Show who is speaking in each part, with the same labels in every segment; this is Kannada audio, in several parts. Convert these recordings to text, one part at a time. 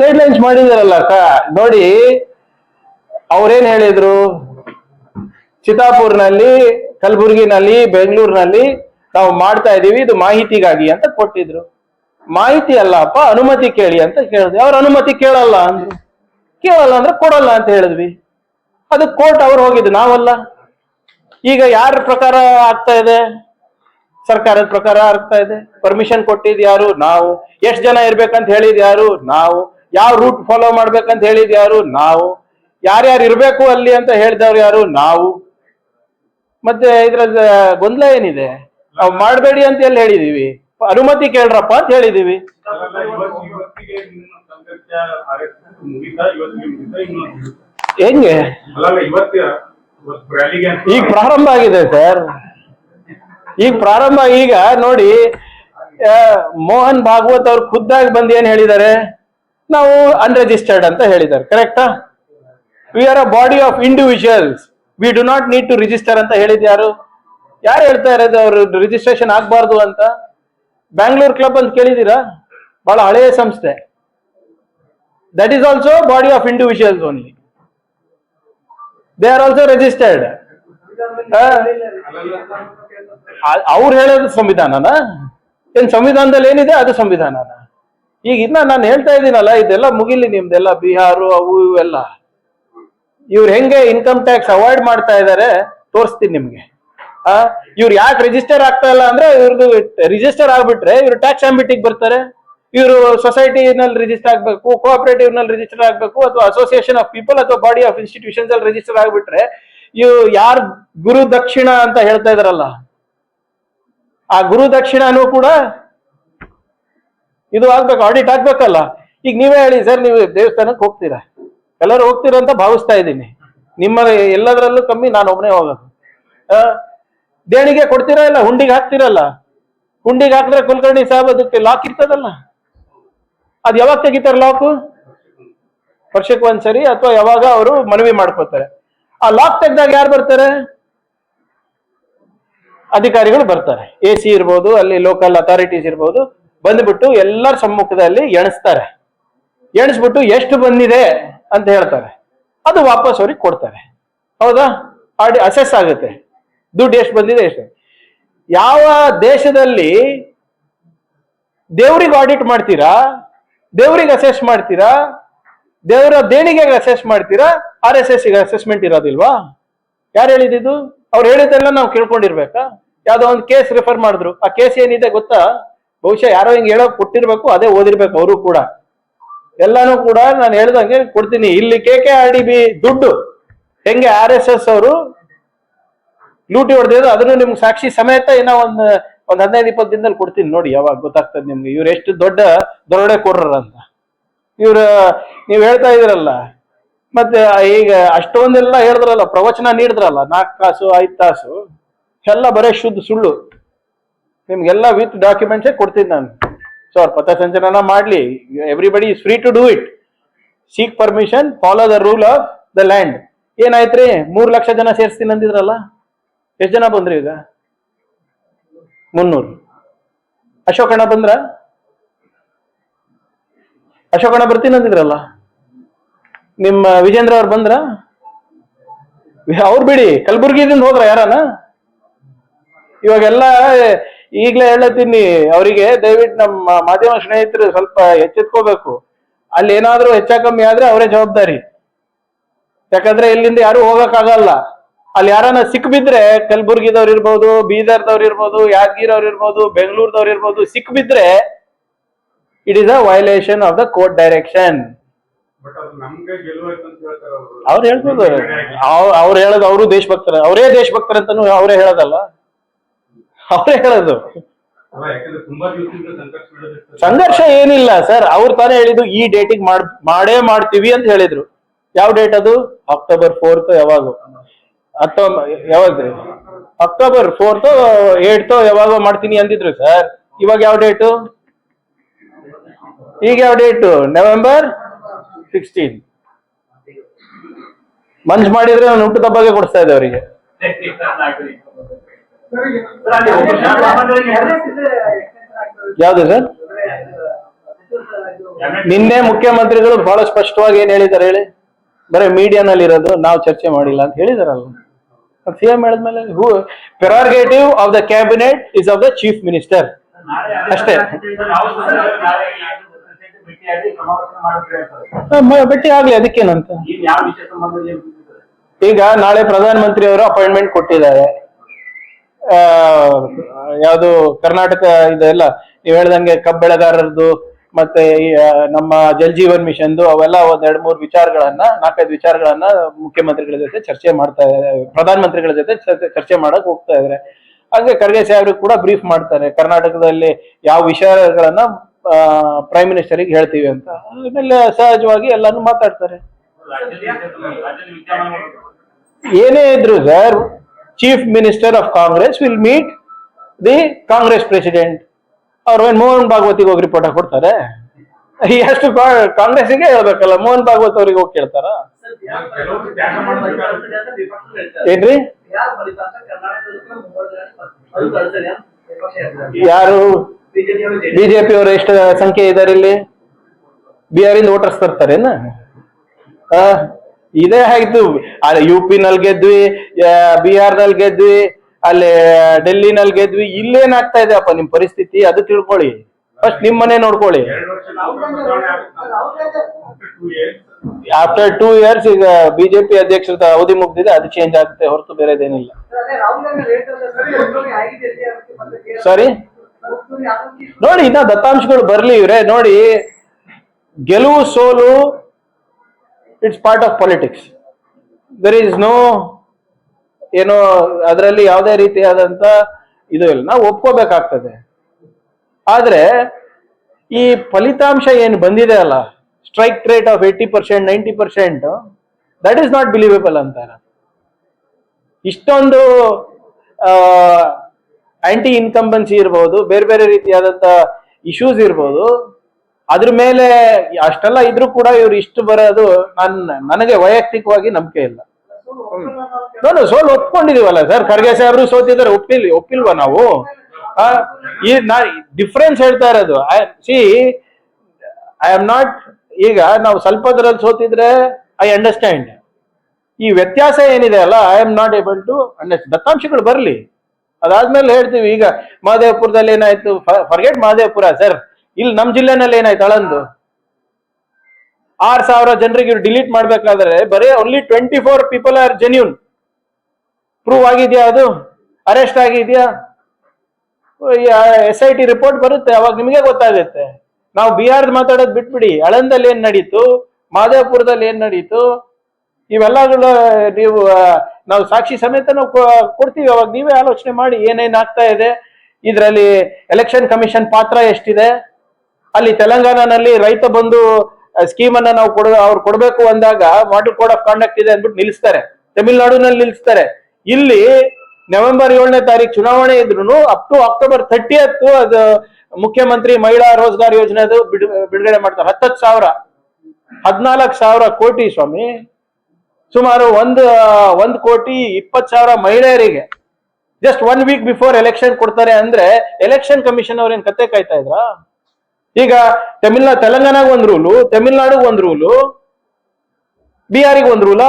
Speaker 1: ಗೈಡ್ ಲೈನ್ಸ್ ಮಾಡಿದಾರಲ್ಲ ಅಕ್ಕ. ನೋಡಿ, ಅವ್ರೇನ್ ಹೇಳಿದ್ರು? ಚಿತಾಪುರ್ನಲ್ಲಿ ಕಲಬುರಗಿನಲ್ಲಿ, ಬೆಂಗಳೂರಿನಲ್ಲಿ ನಾವು ಮಾಡ್ತಾ ಇದೀವಿ ಇದು ಮಾಹಿತಿಗಾಗಿ ಅಂತ ಕೊಟ್ಟಿದ್ರು. ಮಾಹಿತಿ ಅಲ್ಲಪ್ಪ, ಅನುಮತಿ ಕೇಳಿ ಅಂತ ಕೇಳಿದ್ವಿ ಅವ್ರ ಅನುಮತಿ ಕೇಳಲ್ಲ ಅಂದ್ರು. ಕೇಳಲ್ಲ ಅಂದ್ರೆ ಕೊಡಲ್ಲ ಅಂತ ಹೇಳಿದ್ವಿ. ಅದು ಕೋರ್ಟ್ ಅವ್ರು ಹೋಗಿದ್ದು, ನಾವಲ್ಲ. ಈಗ ಯಾರ ಪ್ರಕಾರ ಆಗ್ತಾ ಇದೆ? ಸರ್ಕಾರದ ಪ್ರಕಾರ ಆಗ್ತಾ ಇದೆ. ಪರ್ಮಿಷನ್ ಕೊಟ್ಟಿದ್ ಯಾರು? ನಾವು. ಎಷ್ಟು ಜನ ಇರ್ಬೇಕಂತ ಹೇಳಿದ್ ಯಾರು? ನಾವು. ಯಾವ ರೂಟ್ ಫಾಲೋ ಮಾಡ್ಬೇಕಂತ ಹೇಳಿದ್ ಯಾರು? ನಾವು. ಯಾರ್ಯಾರು ಇರ್ಬೇಕು ಅಲ್ಲಿ ಅಂತ ಹೇಳಿದವ್ರು ಯಾರು? ನಾವು. ಮತ್ತೆ ಇದ್ರ ಗೊಂದಲ ಏನಿದೆ? ನಾವು ಮಾಡಬೇಡಿ ಅಂತ ಎಲ್ಲಿ ಹೇಳಿದೀವಿ? ಅನುಮತಿ ಕೇಳ್ರಪ್ಪ ಅಂತ ಹೇಳಿದೀವಿ. ಹೆಂಗೆ? ಈಗ ಪ್ರಾರಂಭ ಆಗಿದೆ ಸರ್. ಈಗ ಪ್ರಾರಂಭ, ಈಗ ನೋಡಿ ಮೋಹನ್ ಭಾಗವತ್ ಅವ್ರು ಖುದ್ದಾಗಿ ಬಂದು ಏನ್ ಹೇಳಿದ್ದಾರೆ? ನಾವು ಅನ್ರಿಜಿಸ್ಟರ್ಡ್ ಅಂತ ಹೇಳಿದ್ದಾರೆ ಕರೆಕ್ಟಾ we are a body of individuals we do not need to register ಅಂತ ಹೇಳಿದ್ ಯಾರು? ಯಾರು ಹೇಳ್ತಾ ಇರೋದು ಅವರು ರಿಜಿಸ್ಟ್ರೇಷನ್ ಆಗ್ಬಾರ್ದು ಅಂತ? ಬ್ಯಾಂಗ್ಳೂರ್ ಕ್ಲಬ್ ಅಂತ ಕೇಳಿದ್ದೀರಾ? ಬಹಳ ಹಳೆಯ ಸಂಸ್ಥೆ. That is also body of individuals only they are also registered ಅವ್ರು ಹೇಳೋದು ಸಂವಿಧಾನನ? ಏನ್ ಸಂವಿಧಾನದಲ್ಲಿ ಏನಿದೆ ಅದು ಸಂವಿಧಾನನ? ಈಗ ಇನ್ನ ನಾನು ಹೇಳ್ತಾ ಇದ್ದೀನಲ್ಲ, ಇದೆಲ್ಲ ಮುಗಿಲಿ ನಿಮ್ದೆಲ್ಲ ಬಿಹಾರು, ಅವು ಇವೆಲ್ಲ. ಇವ್ರು ಹೆಂಗೆ ಇನ್ಕಮ್ ಟ್ಯಾಕ್ಸ್ ಅವಾಯ್ಡ್ ಮಾಡ್ತಾ ಇದಾರೆ, ತೋರಿಸ್ತೀನಿ ನಿಮ್ಗೆ. ಆ, ಇವ್ರು ಯಾಕೆ ರಿಜಿಸ್ಟರ್ ಆಗ್ತಾ ಇಲ್ಲ ಅಂದ್ರೆ ಇವ್ರದ್ದು ರಿಜಿಸ್ಟರ್ ಆಗ್ಬಿಟ್ರೆ ಇವ್ರು ಟ್ಯಾಕ್ಸ್ ಆಂಬಿಟಿಗೆ ಬರ್ತಾರೆ. ಇವರು ಸೊಸೈಟಿನಲ್ಲಿ ರಿಜಿಸ್ಟರ್ ಆಗ್ಬೇಕು ಕೋಆಪರೇಟಿವ್ನಲ್ಲಿ ರಿಜಿಸ್ಟರ್ ಆಗ್ಬೇಕು, ಅಥವಾ ಅಸೋಸಿಯೇಷನ್ ಆಫ್ ಪೀಪಲ್ ಅಥವಾ ಬಾಡಿ ಆಫ್ ಇನ್ಸ್ಟಿಟ್ಯೂಷನ್ಸ್ ಅಲ್ಲಿ ರಿಜಿಸ್ಟರ್ ಆಗ್ಬಿಟ್ರೆ ಇವ್ರು ಯಾರು ಗುರು ದಕ್ಷಿಣ ಅಂತ ಹೇಳ್ತಾ ಇದಾರಲ್ಲ ಆ ಗುರು ದಕ್ಷಿಣನೂ ಕೂಡ ಇದು ಆಗ್ಬೇಕು ಆಡಿಟ್ ಆಗ್ಬೇಕಲ್ಲ. ಈಗ ನೀವೇ ಹೇಳಿ, ಸರ್, ನೀವು ದೇವಸ್ಥಾನಕ್ಕೆ ಹೋಗ್ತೀರಾ? ಎಲ್ಲರೂ ಹೋಗ್ತೀರಾ ಅಂತ ಭಾವಿಸ್ತಾ ಇದ್ದೀನಿ. ನಿಮ್ಮ ಎಲ್ಲದರಲ್ಲೂ ಕಮ್ಮಿ ನಾನು ಒಬ್ಬನೇ ಹೋಗೋದು. ದೇಣಿಗೆ ಕೊಡ್ತೀರಾ ಇಲ್ಲ, ಹುಂಡಿಗೆ ಹಾಕ್ತಿರಲ್ಲ? ಹುಂಡಿಗೆ ಹಾಕಿದ್ರೆ ಕುಲಕರ್ಣಿ ಸಾಹೇಬ್ ಅದಕ್ಕೆ ಲಾಕ್ ಇರ್ತದಲ್ಲ? ಅದು ಯಾವಾಗ ತೆಗಿತಾರೆ ಲಾಕು ವರ್ಷಕ್ಕೆ ಒಂದ್ಸರಿ ಅಥವಾ ಯಾವಾಗ ಅವರು ಮನವಿ ಮಾಡ್ಕೋತಾರೆ. ಆ ಲಾಕ್ ತೆಗ್ದಾಗ ಯಾರು ಬರ್ತಾರೆ? ಅಧಿಕಾರಿಗಳು ಬರ್ತಾರೆ. ಎ ಸಿ ಇರ್ಬೋದು, ಅಲ್ಲಿ ಲೋಕಲ್ ಅಥಾರಿಟೀಸ್ ಇರ್ಬೋದು, ಬಂದ್ಬಿಟ್ಟು ಎಲ್ಲರ ಸಮ್ಮುಖದಲ್ಲಿ ಎಣಿಸ್ತಾರೆ. ಎಣಿಸ್ಬಿಟ್ಟು ಎಷ್ಟು ಬಂದಿದೆ ಅಂತ ಹೇಳ್ತಾರೆ. ಅದು ವಾಪಸ್ ಅವ್ರಿಗೆ ಕೊಡ್ತಾರೆ. ಹೌದಾ? ಆಡಿ ಅಸೆಸ್ ಆಗುತ್ತೆ. ದುಡ್ಡು ಎಷ್ಟು ಬಂದಿದೆ ಎಷ್ಟು? ಯಾವ ದೇಶದಲ್ಲಿ ದೇವ್ರಿಗೆ ಆಡಿಟ್ ಮಾಡ್ತೀರಾ? ದೇವ್ರಿಗೆ ಅಸೆಸ್ ಮಾಡ್ತೀರಾ? ದೇವರ ದೇಣಿಗೆಗೆ ಅಸೆಸ್ ಮಾಡ್ತೀರಾ? ಆರ್ ಎಸ್ ಎಸ್ ಅಸೆಸ್ಮೆಂಟ್ ಇರೋದಿಲ್ವಾ? ಯಾರು ಹೇಳಿದ್ದು ಅವ್ರು ಹೇಳಿದ್ದೆಲ್ಲ ನಾವು ಕೇಳ್ಕೊಂಡಿರ್ಬೇಕಾ? ಯಾವ್ದೋ ಒಂದು ಕೇಸ್ ರೆಫರ್ ಮಾಡಿದ್ರು. ಆ ಕೇಸ್ ಏನಿದೆ ಗೊತ್ತಾ? ಬಹುಶಃ ಯಾರೋ ಹಿಂಗೆ ಹೇಳೋ ಕೊಟ್ಟಿರ್ಬೇಕು, ಅದೇ ಓದಿರ್ಬೇಕು ಅವರು ಕೂಡ. ಎಲ್ಲಾನು ಕೂಡ ನಾನು ಹೇಳ್ದಂಗೆ ಕೊಡ್ತೀನಿ. ಇಲ್ಲಿ K K R D B ದುಡ್ಡು ಹೆಂಗೆ ಆರ್ ಎಸ್ ಎಸ್ ಅವರು ಲೂಟಿ ಹೊಡೆದಿದ್ರು, ಅದನ್ನು ನಿಮ್ಗೆ ಸಾಕ್ಷಿ ಸಮೇತ ಏನೋ ಒಂದು, ಒಂದ್ ಹದಿನೈದು, ಇಪ್ಪತ್ತು ದಿನದಲ್ಲಿ ಕೊಡ್ತೀನಿ. ನೋಡಿ, ಯಾವಾಗ ಗೊತ್ತಾಗ್ತದೆ ನಿಮ್ಗೆ. ಇವ್ರು ಎಷ್ಟು ದೊಡ್ಡ ದೊರಡೆ ಕೊರ್ರ ಅಂತ ಇವ್ರ, ನೀವು ಹೇಳ್ತಾ ಇದೀರಲ್ಲ ಮತ್ತೆ ಈಗ ಅಷ್ಟೊಂದೆಲ್ಲ ಹೇಳಿದ್ರಲ್ಲ, ಪ್ರವಚನ ನೀಡಿದ್ರಲ್ಲ ನಾಲ್ಕು ತಾಸು ಐದು ತಾಸು ಎಲ್ಲ ಬರೇ ಶುದ್ಧ ಸುಳ್ಳು. ನಿಮ್ಗೆಲ್ಲ ವಿತ್ ಡಾಕ್ಯುಮೆಂಟ್ಸೇ ಕೊಡ್ತೀನಿ ನಾನು. ಸೊ ಅವ್ರ ಪಥಸಂಚಲನ ಮಾಡ್ಲಿ. Everybody is free to do it seek permission follow the rule of the land ಏನಾಯ್ತ್ರಿ? ಮೂರು ಲಕ್ಷ ಜನ ಸೇರಿಸ್ತೀನಿ ಅಂದಿದ್ರಲ್ಲ? ಎಷ್ಟು ಜನ ಬಂದ್ರಿ ಈಗ? ಮುನ್ನೂರು. ಅಶೋಕಣ್ಣ ಬಂದ್ರ? ಅಶೋಕಣ್ಣ ಬರ್ತೀನಿ ಅಂದಿದ್ರಲ್ಲ? ನಿಮ್ಮ ವಿಜೇಂದ್ರ ಅವ್ರು ಬಂದ್ರ? ಅವ್ರು ಬಿಡಿ, ಕಲಬುರ್ಗಿದಿಂದ ಹೋದ್ರ ಯಾರನ? ಇವಾಗೆಲ್ಲ ಈಗ್ಲೇ ಹೇಳತ್ತೀನಿ, ಅವರಿಗೆ ದಯವಿಟ್ಟು ನಮ್ಮ ಮಾಧ್ಯಮ ಸ್ನೇಹಿತರು ಸ್ವಲ್ಪ ಎಚ್ಚೆತ್ಕೋಬೇಕು. ಅಲ್ಲಿ ಏನಾದ್ರೂ ಹೆಚ್ಚ ಕಮ್ಮಿ ಆದ್ರೆ ಅವರೇ ಜವಾಬ್ದಾರಿ. ಯಾಕಂದ್ರೆ ಇಲ್ಲಿಂದ ಯಾರು ಹೋಗಕ್ಕಾಗಲ್ಲ. ಅಲ್ಲಿ ಯಾರನ್ನ ಸಿಕ್ ಬಿದ್ರೆ ಕಲಬುರ್ಗಿದವ್ರು ಇರ್ಬೋದು, ಬೀದರ್ದವ್ರು ಇರ್ಬೋದು, ಯಾದಗಿರವ್ರು ಇರ್ಬೋದು, ಬೆಂಗಳೂರದವ್ರು ಇರ್ಬೋದು, ಸಿಕ್ ಬಿದ್ರೆ it is a violation of the court direction
Speaker 2: ಅವರು.
Speaker 1: ಅವ್ರು ಹೇಳ್ಬೋದು. ಅವ್- ಅವ್ರು ಹೇಳೋದು ಅವರು ದೇಶಭಕ್ತರ. ಅವರೇ ದೇಶಭಕ್ತರ ಅಂತಾನು ಅವರೇ ಹೇಳೋದಲ್ಲ. ಅವರೇ ಹೇಳೋದು.
Speaker 2: ಸಂಘರ್ಷ
Speaker 1: ಏನಿಲ್ಲ ಸರ್. ಅವ್ರು ತಾನೇ ಹೇಳಿದ್ದು ಈ ಡೇಟಿಗೆ ಮಾಡ್ ಮಾಡೇ ಮಾಡ್ತೀವಿ ಅಂತ ಹೇಳಿದ್ರು. ಯಾವ ಡೇಟ್ ಅದು? ಅಕ್ಟೋಬರ್ ಫೋರ್ತ್ ಯಾವಾಗ. ಹತ್ತೊಂಬ ಯಾವಾಗ ಅಕ್ಟೋಬರ್ ಫೋರ್ತ್ ಏಟ್ ಯಾವಾಗ ಮಾಡ್ತೀನಿ ಅಂದಿದ್ರು ಸರ್. ಇವಾಗ ಯಾವ ಡೇಟು ಈಗ ಯಾವ ಡೇಟು ನವೆಂಬರ್ ಸಿಕ್ಸ್ಟೀನ್ ಮಂಜ್ ಮಾಡಿದ್ರೆ ನಾನು ಹುಟ್ಟು ತಬ್ಬಗೆ ಕೊಡಿಸ್ತಾ ಇದ್ದೆ ಅವರಿಗೆ. ಯಾವ್ದು ಸರ್ ನಿನ್ನೆ ಮುಖ್ಯಮಂತ್ರಿಗಳು ಬಹಳ ಸ್ಪಷ್ಟವಾಗಿ ಏನ್ ಹೇಳಿದಾರೆ ಹೇಳಿ? ಬರೀ ಮೀಡಿಯಾನಲ್ಲಿ ಇರೋದು, ನಾವು ಚರ್ಚೆ ಮಾಡಿಲ್ಲ ಅಂತ ಹೇಳಿದಾರಲ್ಲ. ಸಿಎಂ ಹೇಳಿದ್ಮೇಲೆ who prerogative of the cabinet is of the chief minister ಅಷ್ಟೇ. ಭೇಟಿ ಆಗ್ಲಿ ಅದಕ್ಕೇನಂತ? ಈಗ ನಾಳೆ ಪ್ರಧಾನಮಂತ್ರಿ ಅವರು ಅಪಾಯಿಂಟ್ಮೆಂಟ್ ಕೊಟ್ಟಿದ್ದಾರೆ. ಯಾವುದು ಕರ್ನಾಟಕ ಇದೆಲ್ಲ ನೀವು ಹೇಳ್ದಂಗೆ ಕಬ್ಬು ಬೆಳೆಗಾರರದ್ದು ಮತ್ತೆ ನಮ್ಮ ಜಲ್ ಜೀವನ್ ಮಿಷನ್ದು ಅವೆಲ್ಲ ಒಂದ್ ಎರಡ್ ಮೂರು ವಿಚಾರಗಳನ್ನ ನಾಲ್ಕೈದು ವಿಚಾರಗಳನ್ನ ಮುಖ್ಯಮಂತ್ರಿಗಳ ಜೊತೆ ಚರ್ಚೆ ಮಾಡ್ತಾ ಇದ್ದಾರೆ ಪ್ರಧಾನಮಂತ್ರಿಗಳ ಜೊತೆ ಚರ್ಚೆ- ಮಾಡಕ್ ಹೋಗ್ತಾ ಇದ್ದಾರೆ. ಹಾಗೆ ಖರ್ಗೆ ಸಾಹೇಬ್ರು ಕೂಡ ಬ್ರೀಫ್ ಮಾಡ್ತಾರೆ ಕರ್ನಾಟಕದಲ್ಲಿ ಯಾವ ವಿಚಾರಗಳನ್ನ ಪ್ರೈಮ್ ಮಿನಿಸ್ಟರ್ಗೆ ಹೇಳ್ತೀವಿ ಅಂತ. ಆಮೇಲೆ ಸಹಜವಾಗಿ ಎಲ್ಲಾನು ಮಾತಾಡ್ತಾರೆ. ಏನೇ ಇದ್ರು sir chief minister of Congress will meet the Congress president ಅವ್ರು ಏನ್ ಮೋಹನ್ ಭಾಗವತಿಗೆ ಹೋಗಿ ರಿಪೋರ್ಟ್ ಕೊಡ್ತಾರೆ ಎಷ್ಟು ಕಾಂಗ್ರೆಸ್ಗೆ ಹೇಳ್ಬೇಕಲ್ಲ, ಮೋಹನ್ ಭಾಗವತ್ ಅವ್ರಿಗೆ ಹೋಗಿ ಕೇಳ್ತಾರ? ಏನ್ರಿ? ಯಾರು? ಬಿಜೆಪಿ ಅವರು ಎಷ್ಟು ಸಂಖ್ಯೆ ಇದಾರೆ ಇಲ್ಲಿ? ಬಿಹಾರ್ ಇಂದ ವೋಟರ್ಸ್ ತರ್ತಾರೇನ ಇದೇ ಆಯ್ತು ಅಲ್ಲಿ ಯು ಪಿ ನಲ್ಲಿ ಗೆದ್ವಿ ಬಿಹಾರ್ನಲ್ಲಿ ಗೆದ್ವಿ ಅಲ್ಲಿ ಡೆಲ್ಲಿನಲ್ಲಿ ಗೆದ್ವಿ. ಇಲ್ಲೇನಾಗ್ತಾ ಇದೆ ಅಪ್ಪ ನಿಮ್ ಪರಿಸ್ಥಿತಿ? ಅದು ತಿಳ್ಕೊಳ್ಳಿ. ಫಸ್ಟ್ ನಿಮ್ ಮನೆ ನೋಡ್ಕೊಳ್ಳಿ. ಆಫ್ಟರ್ ಟೂ ಇಯರ್ಸ್ ಈಗ ಬಿಜೆಪಿ ಅಧ್ಯಕ್ಷರ ಅವಧಿ ಮುಗ್ದಿದೆ ಅದು ಚೇಂಜ್ ಆಗುತ್ತೆ ಹೊರತು ಬೇರೆದೇನಿಲ್ಲ ಸಾರಿ ನೋಡಿ, ಇನ್ನ ದತ್ತಾಂಶಗಳು ಬರ್ಲಿ ಇವ್ರೆ. ನೋಡಿ, ಗೆಲುವು, ಸೋಲು it's part of politics there is no ಏನೋ, ಅದರಲ್ಲಿ ಯಾವುದೇ ರೀತಿಯಾದಂತ ಇದು ಇಲ್ಲ. ನಾವು ಒಪ್ಕೋಬೇಕಾಗ್ತದೆ. ಆದ್ರೆ, ಈ ಫಲಿತಾಂಶ ಏನು ಬಂದಿದೆ ಅಲ್ಲ strike rate of eighty percent ninety percent that is not believable ಅಂತಾರ. ಇಷ್ಟೊಂದು ಆಂಟಿ ಇನ್ಕಂಬೆನ್ಸಿ ಇರ್ಬೋದು, ಬೇರೆ ಬೇರೆ ರೀತಿಯಾದಂತ ಇಶ್ಯೂಸ್ ಇರ್ಬೋದು. ಅದ್ರ ಮೇಲೆ ಅಷ್ಟೆಲ್ಲ ಇದ್ರೂ ಕೂಡ ಇವ್ರು ಇಷ್ಟು ಬರೋದು ನನ್ನ ನನಗೆ ವೈಯಕ್ತಿಕವಾಗಿ ನಂಬಿಕೆ ಇಲ್ಲ. ನಾನು ಸೋಲು ಒಪ್ಕೊಂಡಿದೀವಲ್ಲ ಸರ್. ಖರ್ಗೆ ಸಾಹೇಬ್ರು ಸೋತಿದ್ದಾರೆ. ಒಪ್ಪಿಲ್, ಒಪ್ಪಿಲ್ವಾ ನಾವು? ಈ ನಾ ಡಿಫ್ರೆನ್ಸ್ ಹೇಳ್ತಾ ಇರೋದು. ಸಿ ಐ ಆಮ್ ನಾಟ್ ಈಗ ನಾವು ಸ್ವಲ್ಪದ್ರಲ್ಲಿ ಸೋತಿದ್ರೆ ಐ ಅಂಡರ್ಸ್ಟ್ಯಾಂಡ್ ಈ ವ್ಯತ್ಯಾಸ ಏನಿದೆ ಅಲ್ಲ I am not able to understand ದತ್ತಾಂಶಗಳು ಬರಲಿ. ಅದಾದ್ಮೇಲೆ ಹೇಳ್ತೀವಿ, ಈಗ ಮಹದೇವಪುರದಲ್ಲಿ ಏನಾಯ್ತು? ಫರ್ಗೆಟ್ ಮಹದೇವಪುರ ಸರ್ ಇಲ್ಲಿ ನಮ್ ಜಿಲ್ಲೆನಲ್ಲಿ ಏನಾಯ್ತು ಅಳಂದು? ಆರ್ ಸಾವಿರ ಜನರಿಗೆ ಇವ್ರು ಡಿಲೀಟ್ ಮಾಡ್ಬೇಕಾದ್ರೆ ಬರೀ only twenty four people are genuine prove ಆಗಿದ್ಯಾ ಅದು? ಅರೆಸ್ಟ್ ಆಗಿದ್ಯಾ? ಎಸ್ ಐ ಟಿ ರಿಪೋರ್ಟ್ ಬರುತ್ತೆ, ಅವಾಗ ನಿಮಗೆ ಗೊತ್ತಾಗುತ್ತೆ. ನಾವು ಬಿಹಾರ್ ಮಾತಾಡೋದು ಬಿಟ್ಬಿಡಿ. ಅಳಂದಲ್ಲಿ ಏನ್ ನಡೀತು? ಮಾದೇವಪುರದಲ್ಲಿ ಏನ್ ನಡೀತು? ಇವೆಲ್ಲಗಳು ನೀವು ನಾವು ಸಾಕ್ಷಿ ಸಮೇತ ನಾವು ಕೊಡ್ತೀವಿ. ಅವಾಗ ನೀವೇ ಆಲೋಚನೆ ಮಾಡಿ ಏನೇನ್ ಆಗ್ತಾ ಇದೆ. ಇದರಲ್ಲಿ ಎಲೆಕ್ಷನ್ ಕಮಿಷನ್ ಪಾತ್ರ ಎಷ್ಟಿದೆ? ಅಲ್ಲಿ ತೆಲಂಗಾಣನಲ್ಲಿ ರೈತ ಬಂದು ಸ್ಕೀಮ್ ಅನ್ನ ನಾವು ಕೊಡ ಅವ್ರು ಕೊಡಬೇಕು ಅಂದಾಗ ಮಾಡಲ್ ಕೋಡ್ ಆಫ್ ಕಾಂಡಕ್ಟ್ ಇದೆ ಅಂದ್ಬಿಟ್ಟು ನಿಲ್ಲಿಸ್ತಾರೆ. ತಮಿಳ್ನಾಡಿನಲ್ಲಿ ನಿಲ್ಲಿಸ್ತಾರೆ. ಇಲ್ಲಿ ನವೆಂಬರ್ ಏಳನೇ ತಾರೀಕು ಚುನಾವಣೆ ಇದ್ರು ಅಪ್ ಟು ಅಕ್ಟೋಬರ್ ಥರ್ಟಿಯತ್ ಅದು ಮುಖ್ಯಮಂತ್ರಿ ಮಹಿಳಾ ರೋಜ್ಗಾರ್ ಯೋಜನೆ ಅದು ಬಿಡು- ಬಿಡುಗಡೆ ಮಾಡ್ತಾರೆ. ಹತ್ತತ್ತು ಸಾವಿರ, ಹದಿನಾಲ್ಕು ಸಾವಿರ ಕೋಟಿ ಸ್ವಾಮಿ. ಸುಮಾರು ಒಂದು, ಒಂದ್ ಕೋಟಿ ಇಪ್ಪತ್ತು ಸಾವಿರ ಮಹಿಳೆಯರಿಗೆ just one week before election ಕೊಡ್ತಾರೆ ಅಂದ್ರೆ ಎಲೆಕ್ಷನ್ ಕಮಿಷನ್ ಅವ್ರೇನ್ ಕತೆ ಕಾಯ್ತಾ ಇದ್ರ? ಈಗ ತಮಿಳ್ನಾಡು ತೆಲಂಗಾಣಗ್ ಒಂದ್ ರೂಲು ತಮಿಳ್ನಾಡಿಗೆ ಒಂದ್ ರೂಲು ಬಿಹಾರಿಗೆ ಒಂದ್ ರೂಲಾ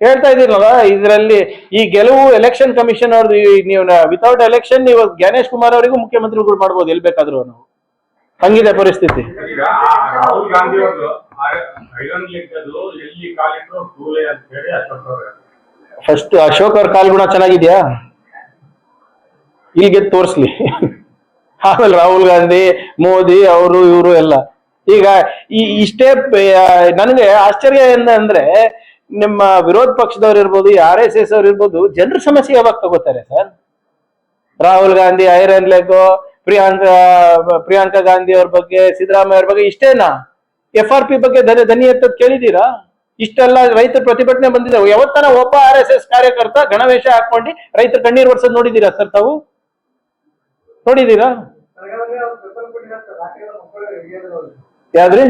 Speaker 1: ಹೇಳ್ತಾ ಇದ್ದೀರಲ್ಲ ಇದರಲ್ಲಿ ಈ ಗೆಲುವು ಎಲೆಕ್ಷನ್ ಕಮಿಷನ್ ಅವ್ರದ್ದು ನೀವು ವಿತೌಟ್ ಎಲೆಕ್ಷನ್ ನೀವು ಜ್ಞಾನೇಶ್ ಕುಮಾರ್ ಅವರಿಗೂ ಮುಖ್ಯಮಂತ್ರಿಗಳು ಮಾಡ್ಬೋದು ಎಲ್ ಬೇಕಾದ್ರೂ. ನಾವು ಹಂಗಿದೆ ಪರಿಸ್ಥಿತಿ.
Speaker 2: ಐರನ್ ಕೂಲೆ ಅಶೋಕ್
Speaker 1: ಫಸ್ಟ್ ಅಶೋಕ್ ಅವ್ರ ಕಾಲ್ಗುಣ ಚೆನ್ನಾಗಿದ್ಯಾ? ಈಗ ತೋರಿಸ್ಲಿ. ಆಮೇಲೆ ರಾಹುಲ್ ಗಾಂಧಿ, ಮೋದಿ, ಅವರು, ಇವರು ಎಲ್ಲ. ಈಗ ಈ ಇಷ್ಟೇ ನನಗೆ ಆಶ್ಚರ್ಯ ಏನಂದ್ರೆ, ನಿಮ್ಮ ವಿರೋಧ ಪಕ್ಷದವ್ರು ಇರ್ಬೋದು ಆರ್ ಎಸ್ ಎಸ್ ಅವ್ರು ಇರ್ಬೋದು, ಜನರ ಸಮಸ್ಯೆ ಯಾವಾಗ ತಗೋತಾರೆ sir? Rahul Gandhi, iron leg Priyanka Priyanka Gandhi ಅವ್ರ ಬಗ್ಗೆ, ಸಿದ್ದರಾಮಯ್ಯ ಅವ್ರ ಬಗ್ಗೆ ಇಷ್ಟೇನಾ? ಎಫ್ ಆರ್ ಪಿ ಬಗ್ಗೆ ಧನ ಧನಿ ಎತ್ತದ್ ಕೇಳಿದೀರಾ ಇಷ್ಟೆಲ್ಲ ರೈತರ ಪ್ರತಿಭಟನೆ ಬಂದಿದ್ದಾವೆ. ಯಾವತ್ತನ ಒಬ್ಬ ಆರ್ ಎಸ್ ಎಸ್ ಕಾರ್ಯಕರ್ತ ಗಣವೇಶ ಹಾಕೊಂಡು ರೈತರ ಕಣ್ಣೀರು ವರ್ಷದ್ ನೋಡಿದೀರಾ ಸರ್ ತಾವು? ನೋಡಿದೀರಾ ಯಾವ್ದ್ರಿ?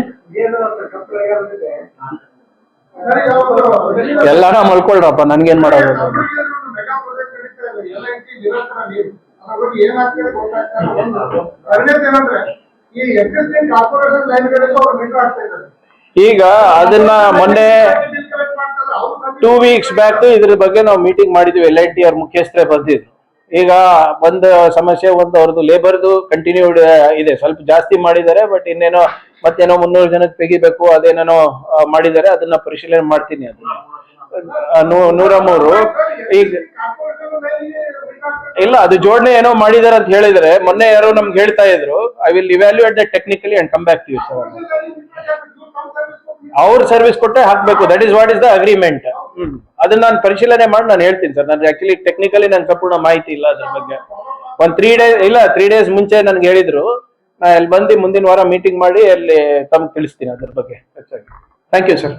Speaker 1: ಎಲ್ಲಾರ ಮಲ್ಕೊಳ್ರಪ್ಪ, ನನ್ಗೇನ್ ಮಾಡೋದು? ಈಗ ಅದನ್ನ ಮೊನ್ನೆ ಟೂ ವೀಕ್ಸ್ ಬ್ಯಾಕ್ ಇದ್ರ ಬಗ್ಗೆ ನಾವು ಮೀಟಿಂಗ್ ಮಾಡಿದ್ವಿ ಎಲ್ ಐ ಟಿ ಅವ್ರ ಮುಖ್ಯಸ್ಥರೇ ಬಂದಿದ್ರು ಈಗ ಒಂದು ಸಮಸ್ಯೆ ಒಂದು ಅವ್ರದ್ದು ಲೇಬರ್ದು ಕಂಟಿನ್ಯೂಡ್ ಇದೆ. ಸ್ವಲ್ಪ ಜಾಸ್ತಿ ಮಾಡಿದ್ದಾರೆ ಬಟ್ ಇನ್ನೇನೋ ಮತ್ತೇನೋ ಮುನ್ನೂರು ಜನಕ್ಕೆ ತೆಗಿಬೇಕು ಅದೇನೇನೋ ಮಾಡಿದ್ದಾರೆ. ಅದನ್ನ ಪರಿಶೀಲನೆ ಮಾಡ್ತೀನಿ ನೂ- ನೂರ ಮೂರು ಈಗ ಇಲ್ಲ, ಅದು ಜೋಡಣೆ ಏನೋ ಮಾಡಿದಾರೆ ಅಂತ ಹೇಳಿದ್ರೆ ಮೊನ್ನೆ ಯಾರೋ ನಮ್ಗೆ ಹೇಳ್ತಾ ಇದ್ರು I will evaluate that technically and come back to you sir ಅವ್ರ ಸರ್ವಿಸ್ ಕೊಟ್ಟೆ ಹಾಕ್ಬೇಕು. That is what is the agreement ಅದನ್ನ ನಾನು ಪರಿಶೀಲನೆ ಮಾಡಿ ನಾನು ಹೇಳ್ತೀನಿ ಸರ್ ನಾನು ಆಕ್ಚುಲಿ ಟೆಕ್ನಿಕಲಿ ನನ್ಗೆ ಸಂಪೂರ್ಣ ಮಾಹಿತಿ ಇಲ್ಲ ಅದ್ರ ಬಗ್ಗೆ. ಒಂದ್ ತ್ರೀ ಡೇಸ್ ಇಲ್ಲ ತ್ರೀ ಡೇಸ್ ಮುಂಚೆ ನನ್ಗೆ ಹೇಳಿದ್ರು. ನಾ ಅಲ್ಲಿ ಬಂದು ಮುಂದಿನ ವಾರ ಮೀಟಿಂಗ್ ಮಾಡಿ ಅಲ್ಲಿ ತಮ್ಗೆ ತಿಳಿಸ್ತೀನಿ ಅದ್ರ ಬಗ್ಗೆ. Thank you sir